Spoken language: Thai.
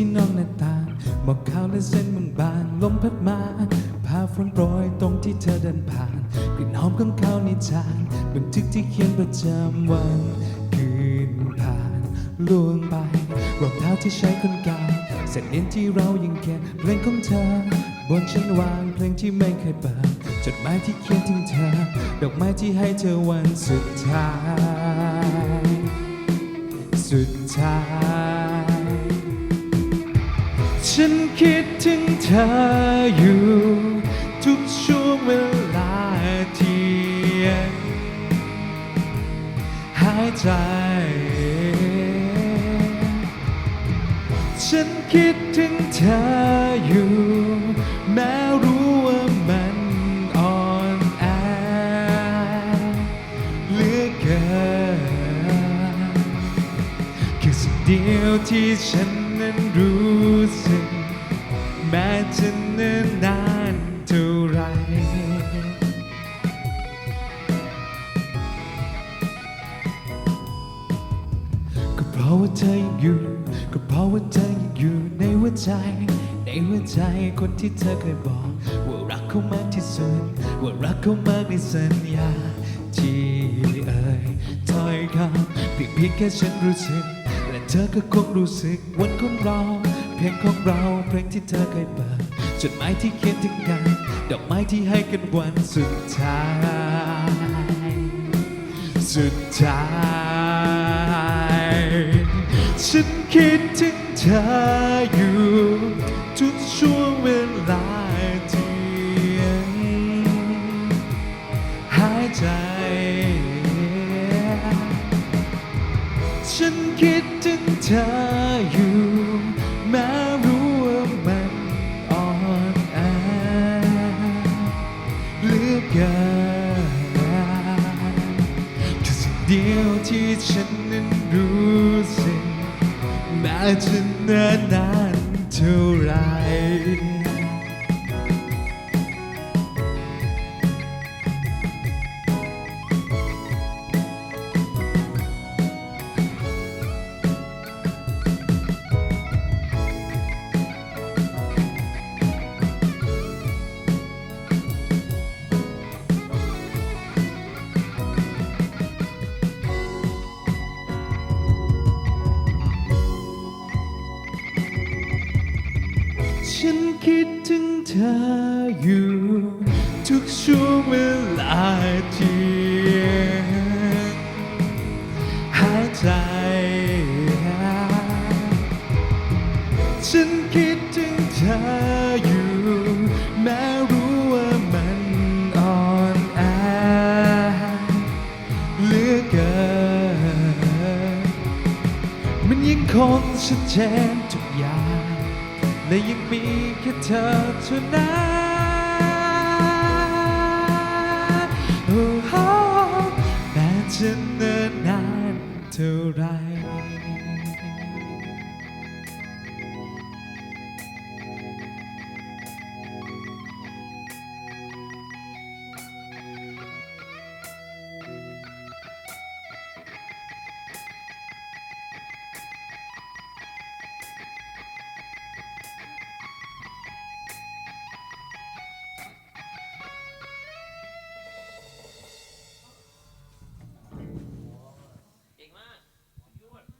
ที่นอกหน้าต่างหมอกขาวและเส้นบางๆลมพัดมาพาฝนโปรยตรงที่เธอเดินผ่าน กลิ่นหอมของเขาในจานบันทึกที่เขียนประจำวันคืนผ่านล่วงไปรองเท้าที่ใช้คนเก่าเส้นเอ็นที่เรายังเก็บเพลงของเธอบนชั้นวางเพลงที่ไม่เคยเปิดจดหมายที่เขียนถึงเธอ ดอกไม้ที่ให้เธอวันสุดท้าย สุดท้าย ฉันคิดถึงเธออยู่ ทุกช่วงเวลาที่ยังหายใจ ฉันคิดถึงเธออยู่ แม้รู้ว่ามันอ่อนแอเหลือเกินคือสิ่งเดียวที่ฉันนั้นรู้สึก แม้จะเนิ่นนานเท่าไรก็เพราะว่าเธอยังอยู่ ก็เพราะว่าเธอยังอยู่ในหัวใจ ในหัวใจคนที่เธอเคยบอก ว่ารักเขามากที่สุด ว่ารักเขามากในสัญญาที่เอ่ยถ้อยคำเพียงเพียงแค่ฉันรู้สึก และเธอก็คงรู้สึกวันของเรา เพลงของเราเพลงที่เธอเคยเปิดจดหมายที่เขียนถึงกัน ดอกไม้ที่ให้กันวันสุดท้าย สุดท้าย ฉันคิดถึงเธออยู่ ทุกช่วงเวลาที่หายใจ ฉันคิดถึงเธออยู่ อเกินคือสิ่งเดียวที่ฉันนั้นรู้สึกแม้จะเนิ่นนานเท่าไร ฉันคิดถึงเธออยู่ ทุกช่วงเวลาที่หายใจ ฉันคิดถึงเธออยู่ แม้รู้ว่ามันอ่อนแอเหลือเกิน มันยังคงชัดเจนทุก และยังมีแค่เธอเท่านั้นโอ้โหแม้จะเนิ่นนานเท่าไร